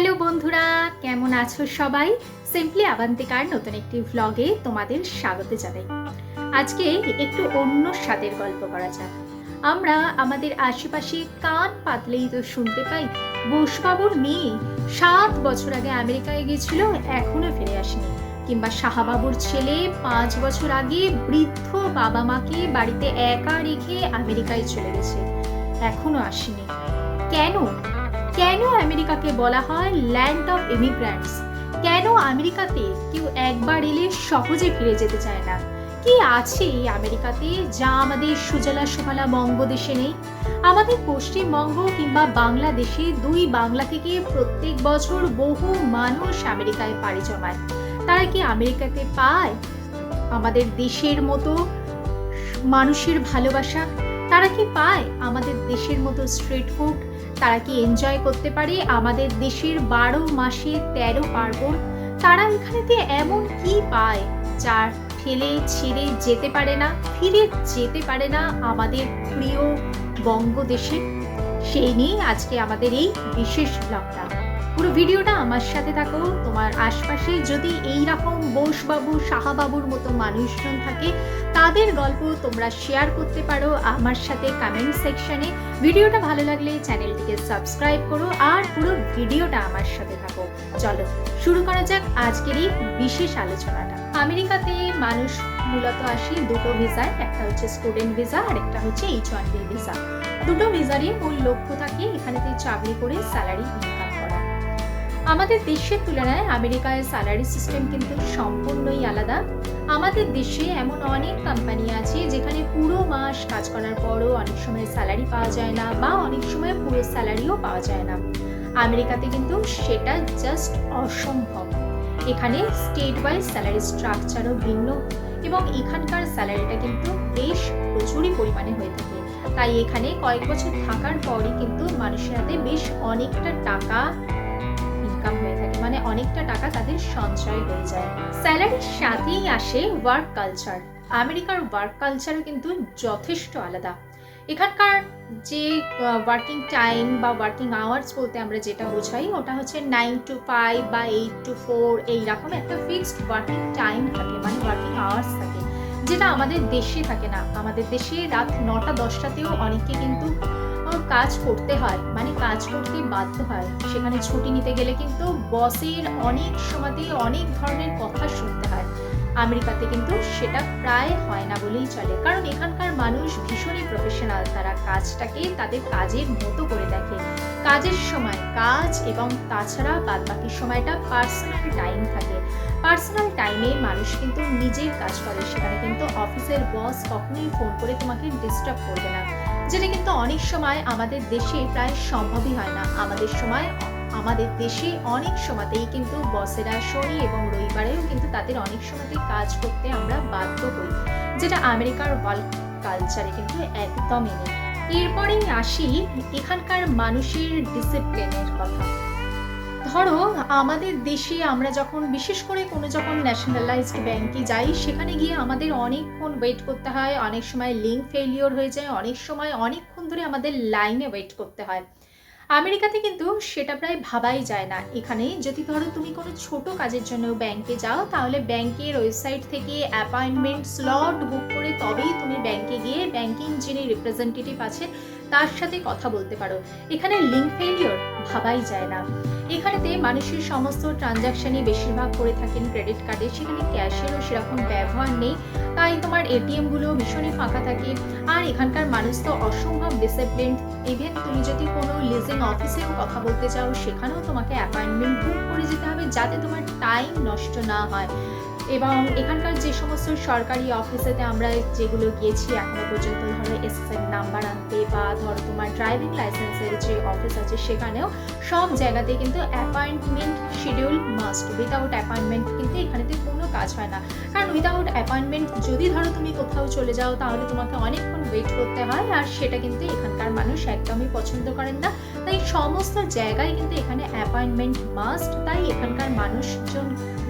Hello বন্ধুরা, কেমন আছো সবাই? সিম্পলি আবান্তিকার নতুন একটি ভ্লগে তোমাদের স্বাগত জানাই। আজকে একটু অন্য স্বাদের গল্প করা যাক। আমরা আমাদের আশেপাশে কান পাতলেই তো শুনতে পাই, বোসবাবুর মেয়ে সাত বছর আগে আমেরিকায় গেছিল, এখনও ফিরে আসেনি। কিংবা শাহাবাবুর ছেলে পাঁচ বছর আগে বৃদ্ধ বাবা মাকে বাড়িতে একা রেখে আমেরিকায় চলে গেছে, এখনও আসেনি। কেন? কেন আমেরিকাকে বলা হয় ল্যান্ড অফ ইমিগ্রান্টস কেন আমেরিকাতে কেউ একবার এলে সহজে ফিরে যেতে চায় না? কি আছে এই আমেরিকাতে যা আমাদের সুজলা সুফলা বঙ্গদেশে নেই? আমাদের পশ্চিমবঙ্গ কিংবা বাংলাদেশে দুই বাংলা থেকে প্রত্যেক বছর বহু মানুষ আমেরিকায় পাড়ি জমায়। তারা কি আমেরিকাতে পায়? আমাদের দেশের মতো মানুষের ভালোবাসা? তারা কি পায় আমাদের দেশের মতো স্ট্রিট ফুড তারা কি এনজয় করতে পারে? আমাদের দেশের বারো মাসে তেরো পার্বণ, তারা এখানেতে এমন কি পায় যার ঠেলে ছিঁড়ে যেতে পারে না, ফিরে যেতে পারে না আমাদের প্রিয় বঙ্গদেশে? সেই নিয়ে আজকে আমাদের এই বিশেষ ব্লগটা পুরো ভিডিওটা আমার সাথে থাকো। তোমার আশপাশে যদি এই রকম বোসবাবু সাহাবাবুর মতো মানুষজন থাকে, তাদের গল্প তোমরা শেয়ার করতে পারো আমার সাথে কমেন্ট সেকশনে ভিডিওটা ভালো লাগলে চ্যানেলটিকে সাবস্ক্রাইব করো আর পুরো ভিডিওটা আমার সাথে থাকো। চলো, শুরু করা যাক আজকের এই বিশেষ আলোচনাটা। আমেরিকাতে মানুষ মূলত আসে দুটো ভিসায় একটা হচ্ছে স্টুডেন্ট ভিসা আর একটা হচ্ছে এইচ ওয়ান ভিসা দুটো ভিসারই মূল লক্ষ্য থাকে এখানেতে চাকরি করে স্যালারি ইনকাম আমাদের দেশের তুলনায় আমেরিকায় স্যালারি সিস্টেম কিন্তু সম্পূর্ণই আলাদা। আমাদের দেশে এমন অনেক কোম্পানি আছে যেখানে পুরো মাস কাজ করার পরও অনেক সময় স্যালারি পাওয়া যায় না বা অনেক সময় পুরো স্যালারিও পাওয়া যায় না। আমেরিকাতে কিন্তু সেটা জাস্ট অসম্ভব। এখানে স্টেট ওয়াইজ স্যালারি স্ট্রাকচারও ভিন্ন এবং এখানকার স্যালারিটা কিন্তু বেশ প্রচুরই পরিমাণে হয়ে থাকে। তাই এখানে কয়েক বছর থাকার পরই কিন্তু মানুষের হাতে বেশ অনেকটা টাকা ইনকাম হয়ে থাকে মানে অনেকটা টাকা তাদের সঞ্চয় হয়ে যায়। স্যালারির সাথেই আসে ওয়ার্ক কালচার আমেরিকার ওয়ার্ক কালচারও কিন্তু যথেষ্ট আলাদা। এখানকার যে ওয়ার্কিং টাইম বা ওয়ার্কিং আওয়ার্স বলতে আমরা যেটা বোঝাই, ওটা হচ্ছে নাইন টু ফাইভ বা এইট টু ফোর এইরকম একটা ফিক্সড ওয়ার্কিং টাইম থাকে মানে ওয়ার্কিং আওয়ার্স থাকে, যেটা আমাদের দেশে থাকে না। আমাদের দেশে রাত নটা, দশটাতেও অনেকে কিন্তু কাজ করতে হয় মানে কাজ করতে বাধ্য হয়। সেখানে ছুটি নিতে গেলে কিন্তু বসের অনেক সময়তেই অনেক ধরনের কথা শুনতে হয়। আমেরিকাতে কিন্তু সেটা প্রায় হয় না বলেই চলে। কারণ এখানকার মানুষ ভীষণই প্রফেশনাল তারা কাজটাকে তাদের কাজের মতো করে দেখে। কাজের সময় কাজ এবং তাছাড়া বাদ বাকি সময়টা পার্সোনাল টাইম থাকে। পার্সোনাল টাইমে মানুষ কিন্তু নিজের কাজ করে, সেখানে কিন্তু অফিসের বস কখনোই ফোন করে তোমাকে ডিস্টার্ব করবে না। যেটা কিন্তু অনেক সময় আমাদের দেশে প্রায় সম্ভবই হয় না। আমাদের সময়, আমাদের দেশে অনেক সময়তেই কিন্তু বসেরা শনি এবং রবিবারেও কিন্তু তাদের অনেক সময়তেই কাজ করতে আমরা বাধ্য হই, যেটা আমেরিকার ওয়ার্ল্ড কালচারে কিন্তু একদমই নেই। এরপরেই আসি এখানকার মানুষের ডিসিপ্লিনের কথা। ধরো, আমাদের দেশে আমরা যখন, বিশেষ করে কোনো যখন ন্যাশনালাইজড ব্যাংকে যাই, সেখানে গিয়ে আমাদের অনেকক্ষণ ওয়েট করতে হয়, অনেক সময় লিঙ্ক ফেলিওর হয়ে যায়, অনেক সময় অনেকক্ষণ ধরে আমাদের লাইনে ওয়েট করতে হয়। আমেরিকাতে কিন্তু সেটা প্রায় ভাবাই যায় না। এখানে যদি ধরো তুমি কোনো ছোট কাজের জন্য ব্যাংকে যাও, তাহলে ব্যাংকের ওয়েবসাইট থেকে অ্যাপয়েন্টমেন্ট স্লট বুক করে তবেই তুমি ব্যাংকে গিয়ে ব্যাংকিং যিনি রিপ্রেজেন্টেটিভ আছে তার সাথে কথা বলতে পারো। এখানে লিঙ্ক ফেলিওর ভাবাই যায় না। এখানেতে মানুষের সমস্ত ট্রানজাকশনই বেশিরভাগ করে থাকেন ক্রেডিট কার্ডে সেখানে ক্যাশেরও সেরকম ব্যবহার নেই। তাই তোমার এটিএমগুলো ভীষণই ফাঁকা থাকে। আর এখানকার মানুষ তো অসম্ভব ডিসিপ্লিন ইভেন তুমি যদি কোনো লিজিং অফিসেও কথা বলতে চাও, সেখানেও তোমাকে অ্যাপয়েন্টমেন্ট বুক করে যেতে হবে যাতে তোমার টাইম নষ্ট না হয়। এবং এখানকার যে সমস্ত সরকারি অফিসেতে আমরা যেগুলো গিয়েছি, এখনও পর্যন্ত ধরো এসএসএন নাম্বার আনতে বা ধরো তোমার ড্রাইভিং লাইসেন্সের যে অফিস আছে সেখানেও সব জায়গাতে কিন্তু appointment schedule must without appointment কিন্তু এখানেতে কোনো কাজ হয় না। কারণ উইদাউট অ্যাপয়েন্টমেন্ট যদি ধরো তুমি কোথাও চলে যাও, তাহলে তোমাকে অনেকক্ষণ ওয়েট করতে হয় আর সেটা কিন্তু এখানকার মানুষ একদমই পছন্দ করেন না। তাই সমস্ত জায়গায় কিন্তু এখানে অ্যাপয়েন্টমেন্ট মাস্ট তাই এখানকার মানুষজন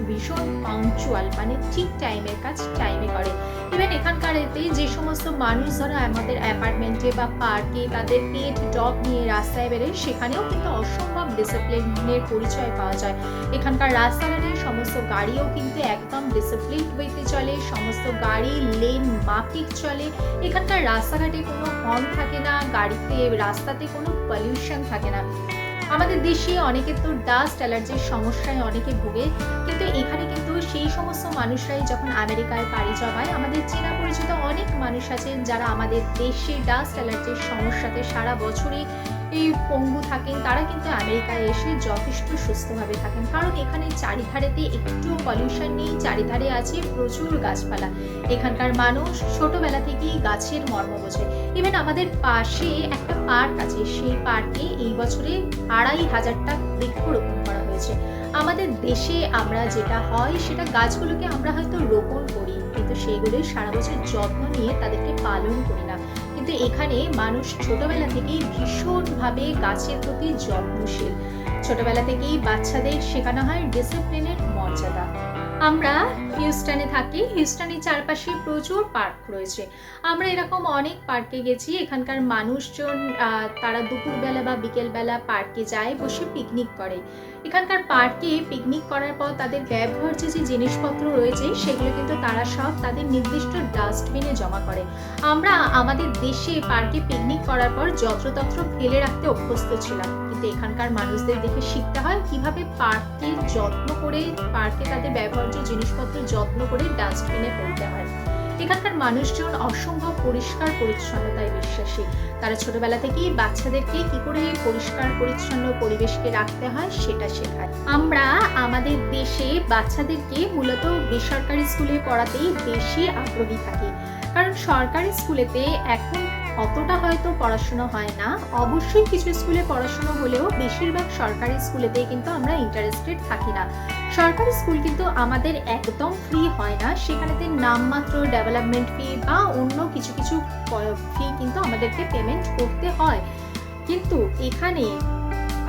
ভীষণ পাংচুয়াল মানে ঠিক টাইমের কাজ টাইমে করে। ইভেন এখানকার এতে যে সমস্ত মানুষ ধরো আমাদের অ্যাপার্টমেন্টে বা পার্কে তাদের পেট ডগ নিয়ে রাস্তায় বেরোয়, সেখানেও কিন্তু অসম্ভব ডিসিপ্লিনের পরিচয় পাওয়া যায়। এখানকার রাস্তাঘাটের সমস্ত গাড়িও কিন্তু একদম ডিসিপ্লিন ওয়েতে চলে, সমস্ত গাড়ি লেন মাফিক চলে। এখানকার রাস্তাঘাটে কোনো হর্ন থাকে না, গাড়িতে, রাস্তাতে কোনো পলিউশন থাকে না। আমাদের দেশে অনেকের তো ডাস্ট অ্যালার্জির সমস্যায় অনেকে ভোগে। কিন্তু এখানে কিন্তু সেই সমস্ত মানুষরাই যখন আমেরিকায় পাড়ি জমায়, আমাদের চেনা পরিচিত অনেক মানুষ আছেন যারা আমাদের দেশে ডাস্ট অ্যালার্জির সমস্যাতে সারা বছরই এই পঙ্গু থাকেন, তারা কিন্তু আমেরিকায় এসে যথেষ্ট সুস্থভাবে থাকেন। কারণ এখানে চারিধারেতে একটু পলিউশন নেই, চারিধারে আছে প্রচুর গাছপালা। এখানকার মানুষ ছোটবেলা থেকেই গাছের মর্ম বোঝে। ইভেন আমাদের পাশে একটা পার্ক আছে, সেই পার্কে এই বছরে আড়াই হাজারটা বৃক্ষরোপণ করা হয়েছে। আমাদের দেশে আমরা যেটা হয়, সেটা গাছগুলোকে আমরা হয়তো রোপণ করি, কিন্তু সেইগুলোর সারা বছর যত্ন নিয়ে তাদেরকে পালন করি কিন্তু এখানে মানুষ ছোটবেলা থেকেই ভীষণভাবে গাছের প্রতি যত্নশীল। ছোটবেলা থেকেই বাচ্চাদের শেখানো হয় ডিসিপ্লিনের মর্যাদা। আমরা হিউস্টনে থাকি। হিউস্টনের চারপাশে প্রচুর পার্ক রয়েছে। আমরা এরকম অনেক পার্কে গেছি। এখানকার মানুষজন তারা দুপুরবেলা বা বিকেলবেলা পার্কে যায়, বসে পিকনিক করে। এখানকার পার্কে পিকনিক করার পর তাদের ব্যবহার্য যে জিনিসপত্র রয়েছে, সেগুলো কিন্তু তারা সব তাদের নির্দিষ্ট ডাস্টবিনে জমা করে। আমরা আমাদের দেশে পার্কে পিকনিক করার পর যত্রতত্র ফেলে রাখতে অভ্যস্ত ছিলাম। কিন্তু এখানকার মানুষদের দেখে শিখতে হয় কীভাবে পার্কে যত্ন করে, পার্কে তাদের ব্যবহার্য জিনিসপত্র যত্ন করে ডাস্টবিনে ফেলতে হয়। এখানকার মানুষজন অসম্ভব পরিষ্কার পরিচ্ছন্নতায় বিশ্বাসী। তারা ছোটবেলা থেকেই বাচ্চাদেরকে কি করে পরিষ্কার পরিচ্ছন্ন পরিবেশকে রাখতে হয় সেটা শেখায়। আমরা আমাদের দেশে বাচ্চাদেরকে মূলত বেসরকারি স্কুলে পড়াতেই বেশি আগ্রহী থাকি। কারণ সরকারি স্কুলেতে এখন অতটা হয়তো পড়াশুনো হয় না। অবশ্যই কিছু স্কুলে পড়াশুনো হলেও বেশিরভাগ সরকারি স্কুলেতেই কিন্তু আমরা ইন্টারেস্টেড থাকি না। সরকারি স্কুল কিন্তু আমাদের একদম ফ্রি হয় না। সেখানেতে নামমাত্র ডেভেলপমেন্ট ফি বা অন্য কিছু কিছু, ফি কিন্তু আমাদেরকে পেমেন্ট করতে হয়। কিন্তু এখানে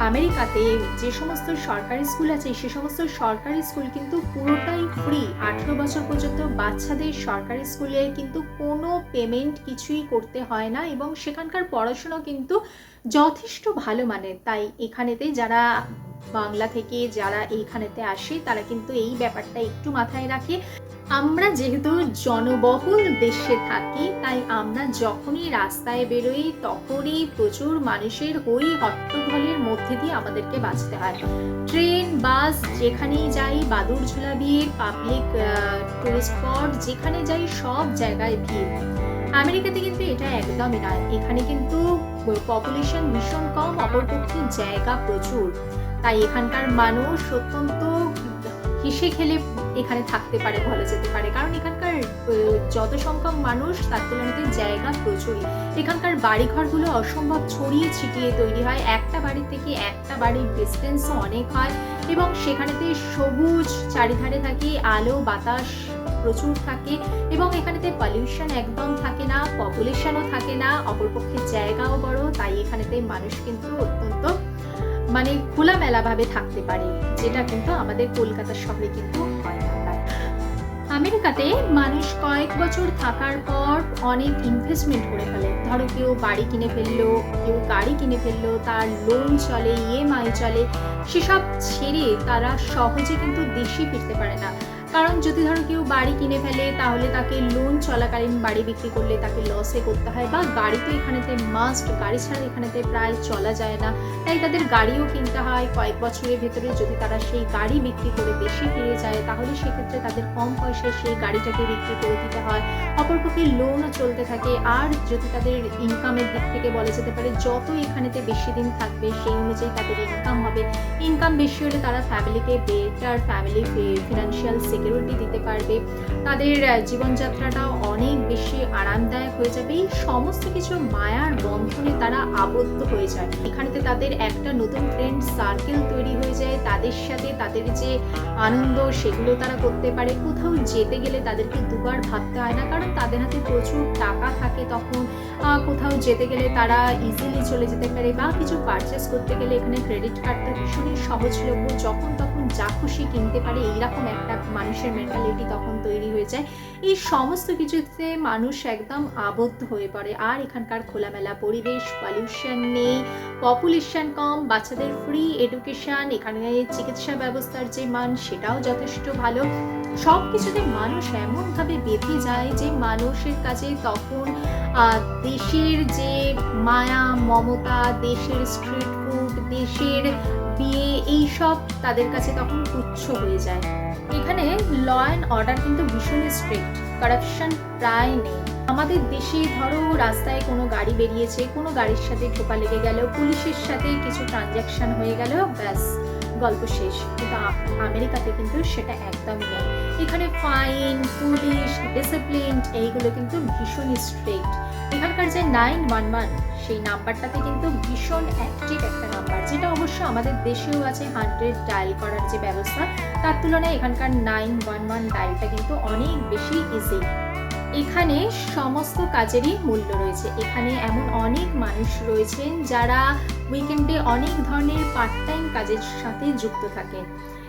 আমেরিকাতে যে সমস্ত সরকারি স্কুল আছে, সে সমস্ত সরকারি স্কুল কিন্তু পুরোটাই ফ্রি আঠেরো বছর পর্যন্ত বাচ্চাদের সরকারি স্কুলে কিন্তু কোনো পেমেন্ট কিছুই করতে হয় না এবং সেখানকার পড়াশুনো কিন্তু যথেষ্ট ভালো মানের। তাই এখানেতে যারা বাংলা থেকে যারা এইখানেতে আসে, তারা কিন্তু এই ব্যাপারটা একটু মাথায় রাখে। আমরা যেহেতু জনবহুল দেশে থাকি, তাই আমরা যখনই রাস্তায় বেরোই, তখনই প্রচুর মানুষের হই হট্টগোলের মধ্যে দিয়ে আমাদেরকে বাঁচতে হয়। ট্রেন, বাস, যেখানেই যাই বাদুর ঝোলা বিয়ে পাবলিক টুরিস্ট স্পট যেখানে যাই, সব জায়গায় ভিড়। আমেরিকাতে কিন্তু এটা একদমই নয়। এখানে কিন্তু পপুলেশন ভীষণ কম, অপরপক্ষে জায়গা প্রচুর। তাই এখানকার মানুষ অত্যন্ত হেসে খেলে এখানে থাকতে পারে, ভালো যেতে পারে কারণ এখানকার যত সংখ্যক মানুষ, তার তুলনাতে জায়গা প্রচুরই এখানকার বাড়িঘরগুলো অসম্ভব ছড়িয়ে ছিটিয়ে তৈরি হয় একটা বাড়ি থেকে একটা বাড়ির ডিস্টেন্সও অনেক হয় এবং সেখানেতে সবুজ চারিধারে থাকে, আলো, বাতাস প্রচুর থাকে এবং এখানেতে পলিউশন একদম থাকে না পপুলেশনও থাকে না, অপরপক্ষে জায়গাও বড়, তাই এখানেতে মানুষ কিন্তু অত্যন্ত মানে খোলামেলাভাবে থাকতে পারে, যেটা কিন্তু আমাদের কলকাতা শহরে কিন্তু। আমেরিকাতে মানুষ কয়েক বছর থাকার পর অনেক ইনভেস্টমেন্ট করে ফেলে। ধরো কেউ বাড়ি কিনে ফেলল, কেউ গাড়ি কিনে ফেলল, তার লোন চলে ইএমআই চলে, সেসব ছেড়ে তারা সহজে কিন্তু দেশে ফিরতে পারে না। কারণ যদি ধরো কেউ বাড়ি কিনে ফেলে, তাহলে তাকে লোন চলাকালীন বাড়ি বিক্রি করলে তাকে লসে করতে হয়। বা গাড়ি তো এখানেতে মাস্ট গাড়ি ছাড়া এখানেতে প্রায় চলা যায় না। তাই তাদের গাড়িও কিনতে হয়। কয়েক বছরের ভেতরে যদি তারা সেই গাড়ি বিক্রি করে বেশি ফিরে যায়, তাহলে সেক্ষেত্রে তাদের কম পয়সায় সেই গাড়িটাকে বিক্রি করে দিতে হয়। অপরপক্ষে লোনও চলতে থাকে। আর যদি তাদের ইনকামের দিক থেকে বলা যেতে পারে, যত এখানেতে বেশি দিন থাকবে, সেই অনুযায়ী তাদের ইনকাম হবে। ইনকাম বেশি হলে তারা ফ্যামিলিকে বেটার ফ্যামিলি ফিনান্সিয়াল সিকিউরিটি দিতে পারবে। তাদের জীবনযাত্রাটাও অনেক বেশি আরামদায়ক হয়ে যাবে। এই সমস্ত কিছু মায়ার বন্ধনে তারা আবদ্ধ হয়ে যায়। এখানেতে তাদের একটা নতুন ফ্রেন্ড সার্কেল তৈরি হয়ে যায়। তাদের সাথে তাদের যে আনন্দ, সেগুলো তারা করতে পারে। কোথাও যেতে গেলে তাদেরকে দুবার ভাবতে হয় না। কারণ তাদের হাতে প্রচুর টাকা থাকে তখন কোথাও যেতে গেলে তারা ইজিলি চলে যেতে পারে বা কিছু পারচেস করতে গেলে এখানে ক্রেডিট কার্ডটা ভীষণই সহজলভ্য। যখন তখন যা খুশি কিনতে পারে। এইরকম একটা মানুষের মেন্টালিটি তখন তৈরি হয়ে যায়। এই সমস্ত কিছুতে মানুষ একদম আবদ্ধ হয়ে পড়ে। আর এখানকার খোলামেলা পরিবেশ পলিউশন নেই পপুলেশন কম, বাচ্চাদের ফ্রি এডুকেশন এখানে চিকিৎসা ব্যবস্থার যে মান সেটাও যথেষ্ট ভালো। সব কিছুতে মানুষ এমনভাবে বেঁধে যায় যে মানুষের কাছে তখন দেশের যে মায়া, মমতা, দেশের স্ট্রিট ফুড দেশের বিয়ে, এই সব তাদের কাছে তখন তুচ্ছ হয়ে যায়। এখানে ল অ্যান্ড অর্ডার কিন্তু ভীষণ স্ট্রিক্ট কারাপশন প্রায় নেই। আমাদের দেশে ধরো রাস্তায় কোনো গাড়ি বেরিয়েছে, কোনো গাড়ির সাথে ঠোকা লেগে গেল, পুলিশের সাথে কিছু ট্রানজ্যাকশন হয়ে গেল, ব্যাস। গল্প শেষ, কিন্তু আমেরিকাতে কিন্তু সেটা একদমই নেই। এখানে ফাইন পুলিশ ডিসিপ্লিন এইগুলো কিন্তু ভীষণ স্ট্রিক্ট এখানকার যে নাইন ওয়ান ওয়ান সেই নাম্বারটাতে কিন্তু ভীষণ অ্যাক্টিভ একটা নাম্বার যেটা অবশ্য আমাদের দেশেও আছে হান্ড্রেড ডায়াল করার যে ব্যবস্থা, তার তুলনায় এখানকার নাইন ওয়ান ওয়ান ডায়ালটা কিন্তু অনেক বেশি ইজি এখানে সমস্ত কাজেরই মূল্য রয়েছে। এখানে এমন অনেক মানুষ রয়েছেন যারা উইকেন্ডে অনেক ধরনের পার্ট টাইম কাজের সাথে যুক্ত থাকেন।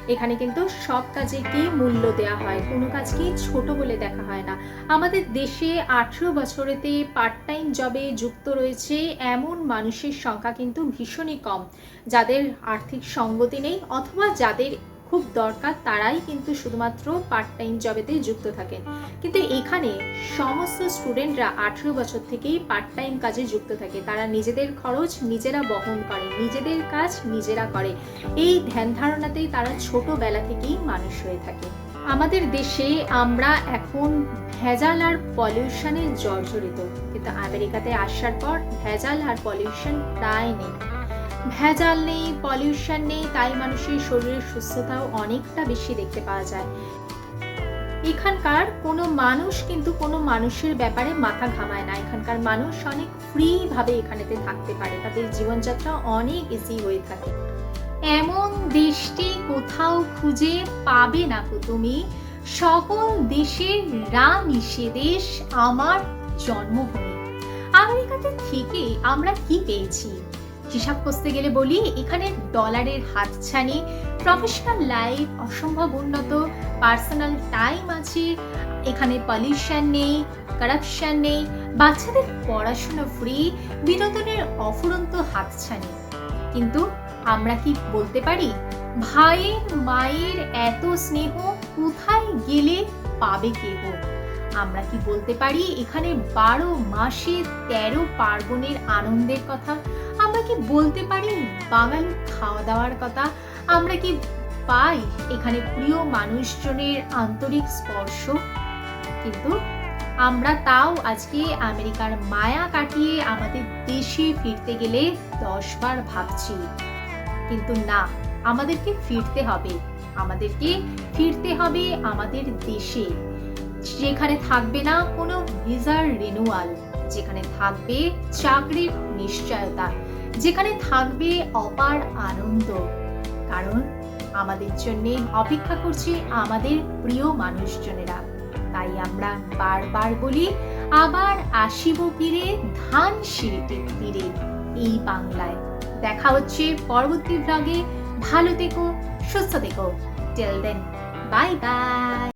এখানে কিন্তু সব কাজেকেই মূল্য দেওয়া হয়, কোনো কাজকেই ছোট বলে দেখা হয় না। আমাদের দেশে আঠেরো বছরেতে পার্ট টাইম জবে যুক্ত রয়েছে এমন মানুষের সংখ্যা কিন্তু ভীষণই কম। যাদের আর্থিক সঙ্গতি নেই অথবা যাদের খুব দরকার তারাই কিন্তু শুধুমাত্র পার্ট টাইম জবেতে যুক্ত থাকেন। কিন্তু এখানে সমস্ত স্টুডেন্টরা আঠেরো বছর থেকেই পার্ট টাইম কাজে যুক্ত থাকে। তারা নিজেদের খরচ নিজেরা বহন করে, নিজেদের কাজ নিজেরা করে। এই ধ্যান ধারণাতেই তারা ছোটবেলা থেকেই মানুষ হয়ে থাকে। আমাদের দেশে আমরা এখন ভেজাল আর পলিউশনে জর্জরিত। কিন্তু আমেরিকাতে আসার পর ভেজাল আর পলিউশন প্রায় নেই। ভেজাল নেই, পলিউশন নেই, তাই মানুষের শরীরের সুস্থতাও অনেকটা বেশি দেখতে পাওয়া যায়। এখানকার কোনো মানুষ কিন্তু কোনো মানুষের ব্যাপারে মাথা ঘামায় না। এখানকার মানুষ অনেক ফ্রি ভাবে এখানেতে থাকতে পারে। তাদের জীবনযাত্রা অনেক ইজি হয়ে থাকে। এমন দেশটি কোথাও খুঁজে পাবে না তুমি। সকল দেশের রানী সে দেশ আমার জন্মভূমি। আমেরিকাতে থেকে আমরা কি পেয়েছি? হিসাব করতে গেলে বলি, এখানে ডলারের হাতছানি প্রফেশনাল লাইফ অসম্ভব উন্নত পার্সোনাল টাইম আছে, এখানে পলিউশন নেই কারাপশন নেই, বাচ্চাদের পড়াশোনা ফ্রি বিনোদনের অফুরন্ত হাতছানি। কিন্তু আমরা কি বলতে পারি, ভাইয়ের মায়ের এত স্নেহ কোথায় গেলে পাবে কেহ? আমরা কি বলতে পারি, এখানে বারো মাসে তেরো পার্বণের আনন্দের কথা আমরা কি বলতে পারি? বাঙালি খাওয়া দাওয়ার কথা আমরা কি পাই? এখানে প্রিয় মানুষজনের আন্তরিক স্পর্শ। কিন্তু আমরা তাও আজকে আমেরিকার মায়া কাটিয়ে আমাদের দেশে ফিরতে গেলে দশবার ভাবছি। কিন্তু না, আমাদেরকে ফিরতে হবে। আমাদেরকে ফিরতে হবে আমাদের দেশে। যেখানে থাকবে না কোনো ভিসার রিনুয়াল যেখানে থাকবে চাকরির নিশ্চয়তা। যেখানে থাকবে অপার আনন্দ। কারণ আমাদের জন্য অপেক্ষা করছে আমাদের প্রিয় মানুষজনেরা। তাই আমরা বারবার বলি, আবার আসিব ফিরে ধান সিঁড়িটির তীরে এই বাংলায়। দেখা হচ্ছে পরবর্তী ব্লগে ভালো থেকো, সুস্থ থেকো। টেল দেন বাই বাই